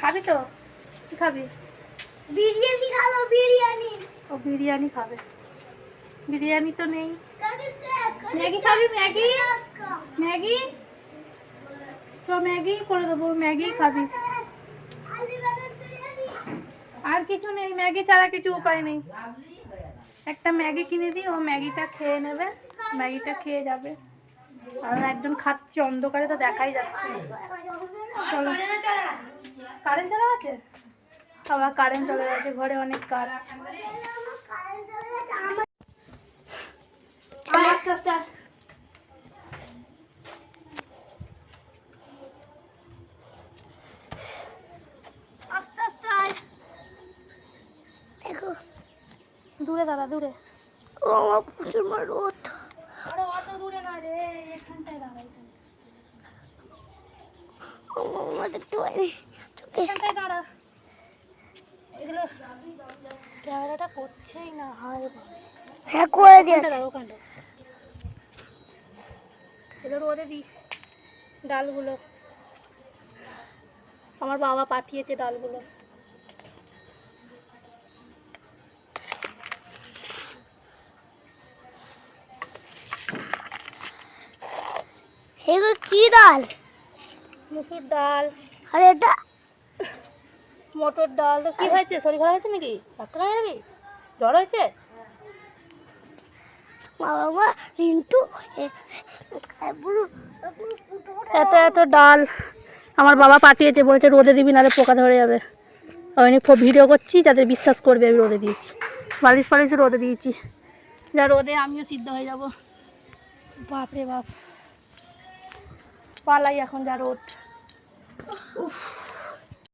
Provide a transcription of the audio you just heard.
খাবি তো? কি খাবি? বিরিয়ানি খাব বিরিয়ানি। ও বিরিয়ানি খাবে। বিরিয়ানি তো নেই। ম্যাগি খাবি ম্যাগি? ম্যাগি? তো ম্যাগি করে দেবো ম্যাগি খাবি। আর কিছু নেই ম্যাগি ছাড়া কিছু উপায় নেই। একটা ম্যাগি কিনে দিই ও ম্যাগিটা খেয়ে নেবে ম্যাগিটা খেয়ে যাবে। আর একজন খাচ্ছে অন্ধকারে তো দেখাই যাচ্ছে চলো। কারেন্ট চলে গেছে? আবার কারেন্ট চলে গেছে ঘরে অনেক কাজ। আস্তে আস্তে দূরে দাঁড়া দূরে। আমার প্রচুর রোদ এখানটায় দাঁড়া ও দেখতে পাইনি চোখে এখানটায় দাঁড়া। এগুলো ক্যামেরাটা করছেই না হায় হ্যাঁ করে দিয়েছে। ওখানটা এগুলো রোদে দিই ডালগুলো। আমার বাবা পাঠিয়েছে ডালগুলো। এগুলো কি ডাল? মুসুর ডাল। আর এটা মটর ডাল। তো কি হয়েছে? শরীর খারাপ হয়েছে নাকি? ডাক্তার যাবি জ্বর হয়েছে? বাবা মা রিন্টু এত এত ডাল আমার বাবা পাঠিয়েছে বলেছে রোদে দিবি নাহলে পোকা ধরে যাবে। আমি খুব ভিডিও করছি যাদের বিশ্বাস করবে আমি রোদে দিয়েছি। বালিশ ফালিশ রোদে দিয়েছি। যা রোদে আমিও সিদ্ধ হয়ে যাব। বাপ রে বাপ। পালাই এখন যা রোদ। উফ।